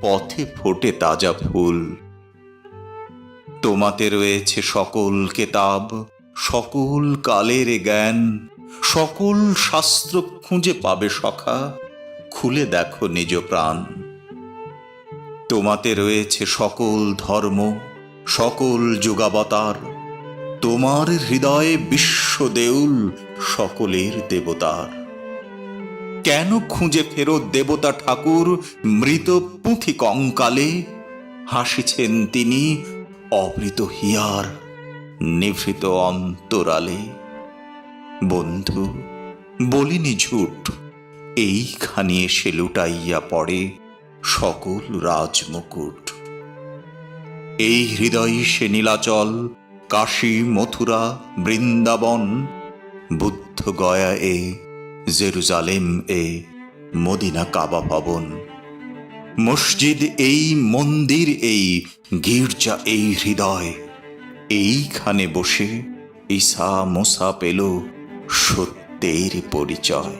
পথে ফোটে তাজা ফুল। তোমাতে রয়েছে সকল কেতাব, সকল কালের জ্ঞান, সকল শাস্ত্র খুঁজে পাবে সখা, খুলে দেখো নিজ প্রাণ। তোমাতে রয়েছে সকল ধর্ম, সকল যুগাবতার, তোমার হৃদয়ে বিশ্ব দেউল সকলের দেবতার। কেন খুঁজে ফেরো দেবতা ঠাকুর মৃত পুঁথি কঙ্কালে? হাসিছেন তিনি অমৃত হিয়ার নিভৃত অন্তরালে। বন্ধু, বলিনি ঝুট, এইখানি এসে লুটাইয়া পড়ে সকল রাজমুকুট। এই হৃদয় সে নীলাচল, কাশী, মথুরা, বৃন্দাবন বুদ্ধ গয়া এ জেরুজালেম এ মদিনা কাবা ভবন। মসজিদ এই, মন্দির এই, গির্জা এই হৃদয়। এইখানে বসে ঈসা মোসা পেল সত্যের পরিচয়।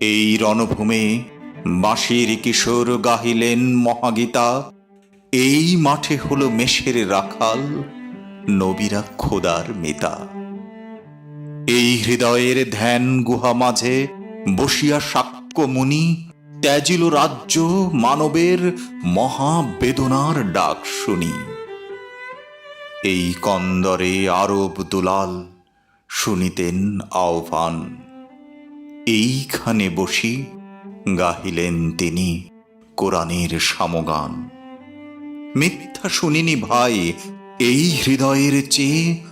এই রণভূমে বাঁশির কিশোর গাহিলেন মহাগীতা। এই মাঠে হলো মেষের রাখাল, নবীরা খোদার মিতা। এই হৃদয়ের ধ্যান গুহা মাঝে বসিয়া সাক্ষ্য মুনি ত্যাজিল রাজ্য মানবের মহাবেদনার ডাক শুনি। এই কন্দরে আরব দুলাল শুনিতেন আহ্বান। এইখানে বসি গাহিলেন তিনি কোরআনের সামগান। মিথ্যা শুনিনি ভাই, এই হৃদয়ের চেয়ে